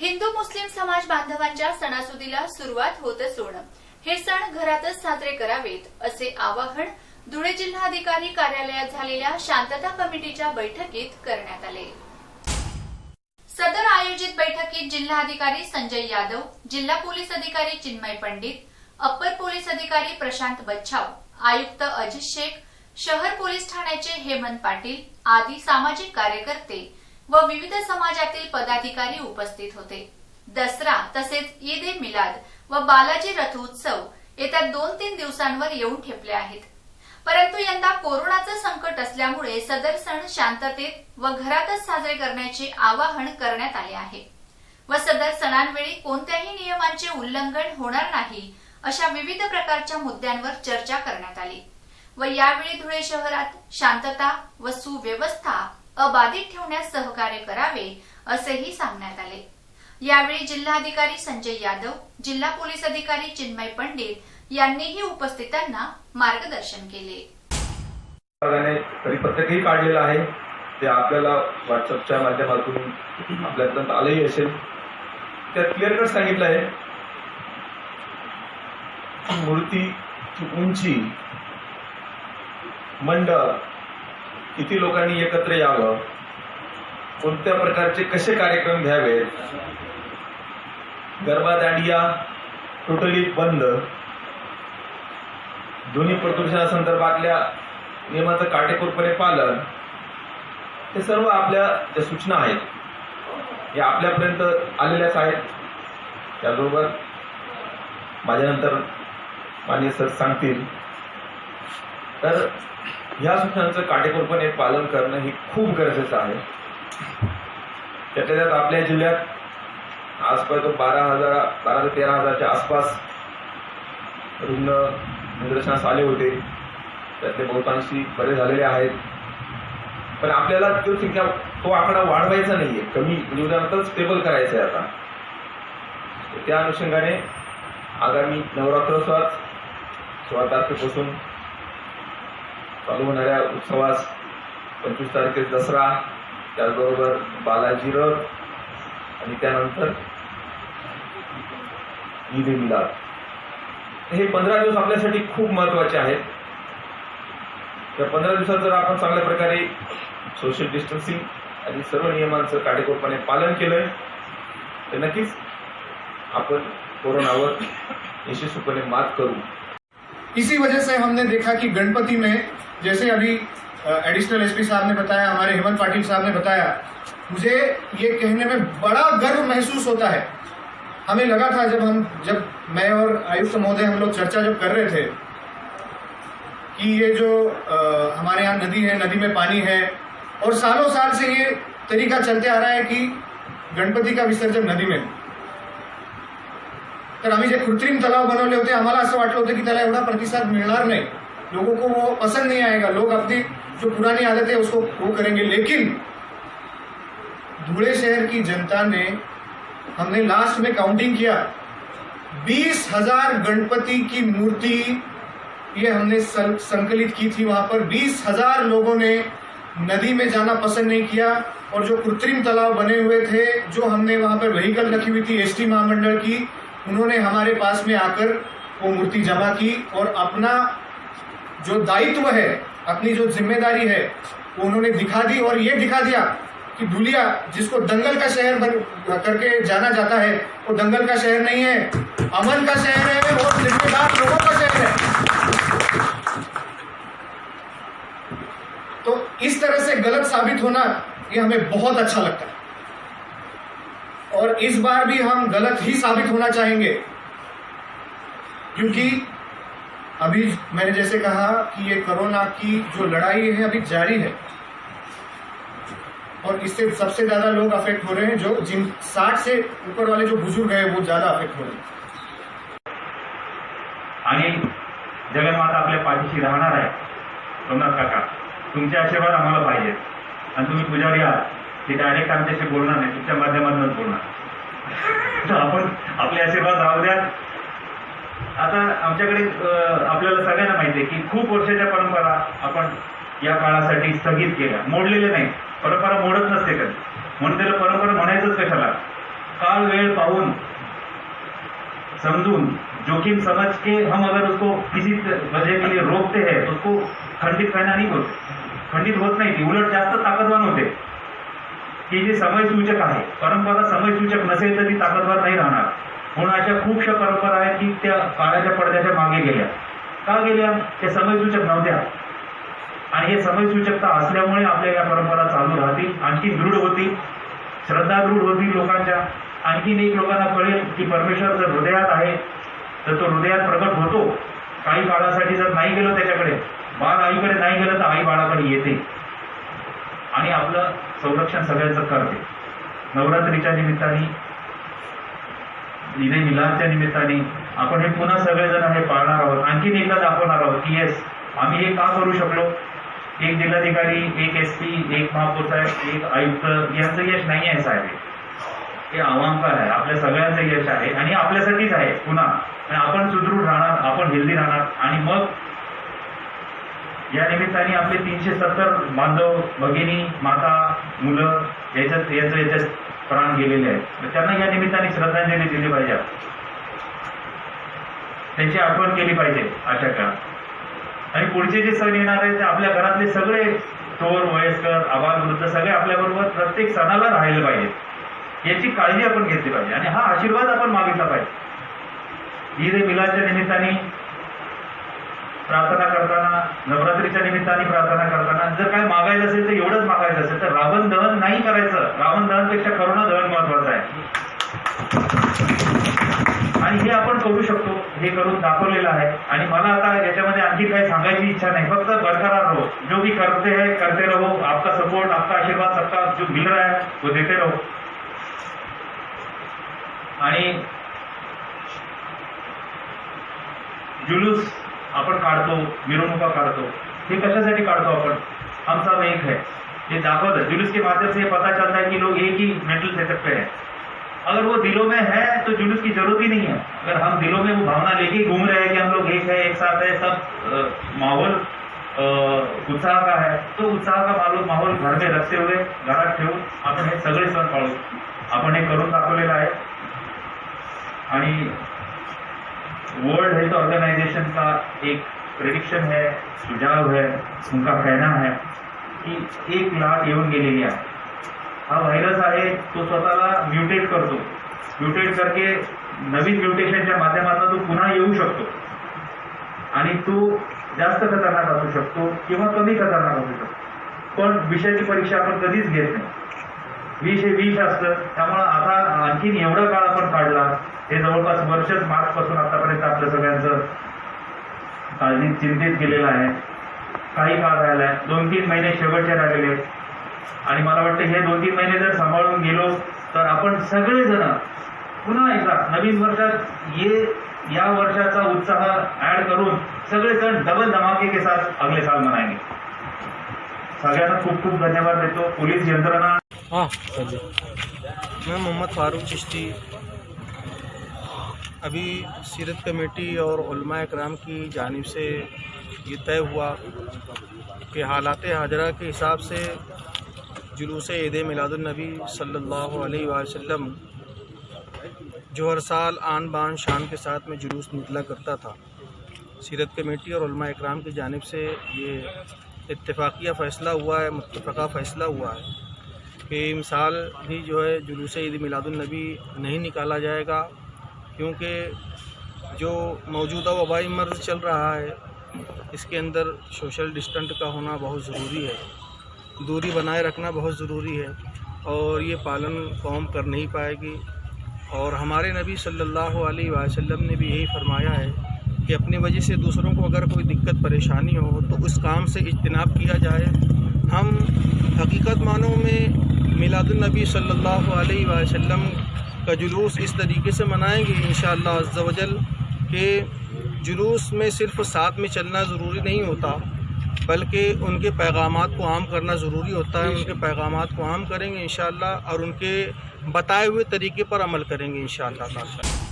हिंदू मुस्लिम समाज बांधवांच्या सणासुदीला सुरुवात होत असून हे सण घरातच साजरे करावेत असे आवाहन धुळे जिल्हाधिकारी कार्यालयात झालेल्या शांतता कमिटीच्या बैठकीत करण्यात आले. सदर आयोजित बैठकीत जिल्हाधिकारी संजय यादव जिल्हा पोलीस अधिकारी चिन्मय पंडित अप्पर पोलीस अधिकारी प्रशांत बच्छाव आयुक्त अजित शेख शहर पोलीस ठाण्याचे हेमंत पाटील आदी सामाजिक कार्यकर्ते व विविध समाजातील पदाधिकारी उपस्थित होते. दसरा तसेच ईद ए मिलाद व बालाजी रथोत्सव येत्या दोन तीन दिवसांवर येऊन ठेपले आहेत. परंतु यंदा कोरोनाचं संकट असल्यामुळे सदर सण शांततेत व घरातच साजरे करण्याचे आवाहन करण्यात आले आहे. व सदर सणांवेळी कोणत्याही नियमांचे उल्लंघन होणार नाही अशा विविध प्रकारच्या मुद्द्यांवर चर्चा करण्यात आली. व यावेळी धुळे शहरात शांतता व सुव्यवस्था अबाधित ठेवण्यास सहकार्य करावे असेही सांगण्यात आले. यावेळी जिल्हाधिकारी संजय यादव जिल्हा पोलीस अधिकारी चिन्मय पंडित यांनीही उपस्थितांना मार्गदर्शन केले. परिपत्रकही काढलेलं आहे. ते आपल्याला व्हॉट्सअपच्या माध्यमातून आपल्यापर्यंत आलंही असेल. त्यात क्लिअर कट सांगितलं आहे. मूर्तीची उंची मंडप किती लोकांनी एकत्र यावं? कोणत्या प्रकारचे कसे कार्यक्रम घ्यावेत? गरबा दांडिया टोटली बंद. ध्वनी प्रदूषणासंदर्भातल्या नियमाचं काटेकोरपणे पालन. हे सर्व आपल्या ज्या सूचना आहेत या आपल्यापर्यंत आलेल्याच आहेत. त्याबरोबर माझ्यानंतर मान्य सर सांगतील. तर ह्या सूचनांचं काटेकोरपणे पालन करणं हे खूप गरजेचं आहे. त्याच्या त्यात आपल्या जिल्ह्यात आजपर्यंत बारा हजार बारा ते तेरा हजारच्या आसपास रुग्ण निदर्शनास आले होते. त्यातले बहुतांशी बरे झालेले आहेत. पण आपल्याला तो संख्या तो आकडा वाढवायचा नाहीये. कमी म्हणजे उदाहरणार्थ स्टेबल करायचा आहे आता. तर त्या अनुषंगाने आगामी नवरात्रोत्सवात सोळा तारखेपासून चालू होणाऱ्या उत्सवास पंचवीस तारखेस दसरा त्याचबरोबर बालाजी रथ आणि त्यानंतर ईद ए मिलाद. हे पंधरा दिवस आपल्यासाठी खूप महत्त्वाचे आहेत. या पंधरा दिवसात जर आपण चांगल्या प्रकारे सोशल डिस्टन्सिंग आणि सर्व नियमांचं काटेकोरपणे पालन केलंय तर नक्कीच आपण कोरोनावर यशस्वीपणे मात करू. इसी वजह से हमने देखा कि गणपति में जैसे अभी एडिशनल एसपी साहब ने बताया हमारे हेमंत पाटिल साहब ने बताया मुझे ये कहने में बड़ा गर्व महसूस होता है। हमें लगा था जब हम जब मैं और आयुक्त महोदय हम लोग चर्चा जब कर रहे थे कि ये जो अ, हमारे यहाँ नदी है नदी में पानी है और सालों साल से ये तरीका चलते आ रहा है कि गणपति का विसर्जन नदी में। तर आम्ही जे कृत्रिम तलाव बनवले होते, आम्हाला असं वाटलं होतं की त्याला एवढा प्रतिसाद मिळणार नाही. लोगों को वो पसंद नहीं आएगा लोग अपनी जो पुरानी आदत है उसको वो करेंगे. लेकिन धुले शहर की जनता ने हमने लास्ट में काउंटिंग किया. बीस हज़ार गणपति की मूर्ति ये हमने संकलित की थी वहाँ पर. बीस हज़ार लोगों ने नदी में जाना पसंद नहीं किया और जो कृत्रिम तालाब बने हुए थे, जो हमने वहाँ पर व्हीकल रखी हुई थी एसटी महामंडल की उन्होंने हमारे पास में आकर वो मूर्ति जमा की और अपना जो दायित्व है, अपनी जो ज़िम्मेदारी है, वो उन्होंने दिखा दी और ये दिखा दिया कि धुलिया जिसको दंगल का शहर बन, करके जाना जाता है, वो दंगल का शहर नहीं है, अमन का शहर है और जिम्मेदार लोगों का शहर है। तो इस तरह से गलत साबित होना ये हमें बहुत अच्छा लगता है। और इस बार भी हम गलत ही साबित होना चाहेंगे। क्योंकि अभी मैंने जैसे कहा कि ये कोरोना की जो लड़ाई है, अभी जारी है। और इससे सबसे ज़्यादा लोग अफेक्ट हो रहे हैं जो जिन 60 से ऊपर वाले जो बुज़ुर्ग हैं, वो ज़्यादा अफेक्ट हो रहे हैं। आणि जगन्माता आपल्या पाठीशी राहणार आहे, सोमनाथ काका. तुमचे आशीर्वाद आम्हाला पाहिजेत. आणि तुम्ही पुजारी आहात. ते डायरेक्ट आमच्याशी बोलणार नाही तुमच्या माध्यमातूनच बोलणार. आपण आपले आशीर्वाद राहू द्या आता आमच्याकडे आपल्याला सगळ्यांना माहिती आहे की खूप वर्षाच्या परंपरा आपण या काळासाठी स्थगित केल्या. मोडलेल्या नाही परंपरा मोडत नसते कधी. म्हणून त्याला परंपरा म्हणायचंच कशाला? काल वेळ पाहून समजून जोखिम समझ के हम अगर उसको किसी वजह के लिए रोकते हैं तो उसको खंडित कहना नहीं बोलते खंडित होत नाही ती. उलट जास्त ताकदवान होते. की जी समयसूचक आहे परंपरा समयसूचक नसेल तर ती ताकदवार नाही राहणार. म्हणून अशा खूपशा परंपरा आहेत की त्या काळाच्या पडद्याच्या मागे गेल्या. का गेल्या? त्या समयसूचक नव्हत्या. आणि हे समयसूचकता असल्यामुळे आपल्या या परंपरा चालू राहतील आणखी दृढ होतील श्रद्धा दृढ होतील लोकांच्या. आणखीन एक लोकांना कळेल की परमेश्वर जर हृदयात आहे तर तो हृदयात प्रकट होतो. काही काळासाठी जर नाही गेलो त्याच्याकडे बाळ आईकडे नाही गेलं तर आई बाळाकडे येते. आणि आपलं संरक्षण सगळ्यांचं करते. नवरात्रीच्या निमित्ताने ईद ए मिलादच्या निमित्ताने आपण हे पुन्हा सगळेजण हे पाळणार आहोत. आणखीन एकदा दाखवणार आहोत की येस आम्ही हे का करू शकलो? एक जिल्हाधिकारी एक एस पी एक महापौर साहेब एक आयुक्त यांचं यश नाही आहे साहेब. हे. हे आहे. आपल्या सगळ्यांचं यश आहे आणि आपल्यासाठीच आहे पुन्हा. आणि आपण सुदृढ राहणार आपण हेल्दी राहणार. आणि मग या निमित्ताने आपले तीनशे सत्तर बांधव भगिनी माता मुलं याच्यात याचं याच्यात प्राण गेलेले आहेत. तर त्यांना या निमित्ताने श्रद्धांजली दिली पाहिजे. त्यांची आठवण केली पाहिजे अशा काळात. आणि पुढचे जे सण येणार आहेत ते आपल्या घरातले सगळे थोर वयस्कर आबालवृद्ध सगळे आपल्याबरोबर प्रत्येक सणाला राहिले पाहिजे. याची काळजी आपण घेतली पाहिजे. आणि हा आशीर्वाद आपण मागितला पाहिजे. ईद मिलाच्या निमित्ताने प्रार्थना करताना नवरात्रीच्या निमित्ताने प्रार्थना करताना जर काय मागायचं असेल तर एवढंच मागायचं असेल. तर रावण दहन नाही करायचं. रावण दहनपेक्षा करुणा दहन महत्वाचं आहे. आणि हे आपण करू शकतो. हे करून दाखवलेलं आहे. आणि मला आता याच्यामध्ये आणखी काही सांगायची इच्छा नाही. फक्त बरकरार रहो. जो भी करते है करते रहो. आपका सपोर्ट आपका आशीर्वाद सबका जो मिल रहा है वो देते रहो. आणि जुलूस आपण काढतो, मिरवणुका काढतो. हे कशासाठी काढतो आपण? हम सब एक है ये दाखवत जुलूस के माध्यम से पता चलता है कि लोग एक ही मेंटल सेटअप पे है. अगर वो दिलों में है तो जुलूस की ज़रूरत ही नहीं है. अगर हम दिलों में वो भावना लेके घूम रहे हैं कि हम लोग एक है, एक साथ है, सब माहौल उत्साह का है तो उत्साह का माहौल माहौल घर में रखते हुए, घरात ठेवून आपण हे सगळे सण पाळू. आपण हे करून दाखवलेलं आहे. वर्ल्ड हेल्थ ऑर्गेनाइजेशन का एक प्रेडिक्शन है सुझाव है उनका कहना है की एक लाट येऊन गेलेली आहे. हा व्हायरस आहे तो स्वतःला म्युटेट करतो. म्युटेट करके नवीन म्युटेशनच्या माध्यमातून तो पुन्हा येऊ शकतो. आणि तो जास्त खतरनाक असू शकतो किंवा कमी खतरनाक असू शकतो. पण विषयाची परीक्षा आपण कधीच घेत नाही. विष हे विष असतं त्यामुळं आता आणखीन एवढा काळ आपण काढला हे जवळपास वर्षच मार्च पासून आतापर्यंत आपल्या सगळ्यांचं काळजी चिंतित केलेलं आहे. काही काळ राहिला आहे दोन तीन महिने शेवटचे राहिलेले. आहेत. आणि मला वाटतं हे दोन तीन महिने जर सांभाळून गेलो तर आपण सगळेजण पुन्हा एकदा नवीन वर्षात ये या वर्षाचा उत्साह ऍड करून सगळेजण डबल धमाके के साथ अगले साल मनाएंगे सगळ्यांना खूप खूप धन्यवाद देतो. पोलीस यंत्रणा हाँ मैं मोहम्मद फारूक चिश्ती अभी सीरत कमेटी और कराम की जानिब से ये तय हुआ कि हालात हाजरा के हिसाब से जुलूस ईद मिलादुलनबी सल्लल्लाहु अलैहि वसल्लम जो हर साल आन बान शान के साथ में जुलूस निकला करता था। सीरत कमेटी और कराम की जानिब से ये इतफाक़िया फ़ैसला हुआ है मुतफ़ा फ़ैसला हुआ है कि इस साल भी जो है जुलूस ईद मिलादुलनबी नहीं निकाला जाएगा। क्योंकि जो मौजूदा वबाई मर्ज चल रहा है, इसके अंदर सोशल डिस्टेंट का होना बहुत ज़रूरी है। दूरी बनाए रखना बहुत ज़रूरी है और ये पालन कौम कर नहीं पाएगी। और हमारे नबी सल्लल्लाहु अलैहि वसल्लम ने भी यही फरमाया है कि अपनी वजह से दूसरों को अगर कोई दिक्कत, परेशानी हो तो उस काम से इज्तनाब किया जाए। हम हकीकत मानों में मिलादुलनबी सल्लल्लाहु अलैहि वसल्लम का जुलूस इस तरीके से मनाएँगे इन शजल के जुलूस में सिर्फ़ साथ में चलना ज़रूरी नहीं होता, बल्कि उनके पैगाम को आम करना ज़रूरी होता है, उनके पैगाम को आम करेंगे इन और उनके बताए हुए तरीके पर अमल करेंगे इन ताला।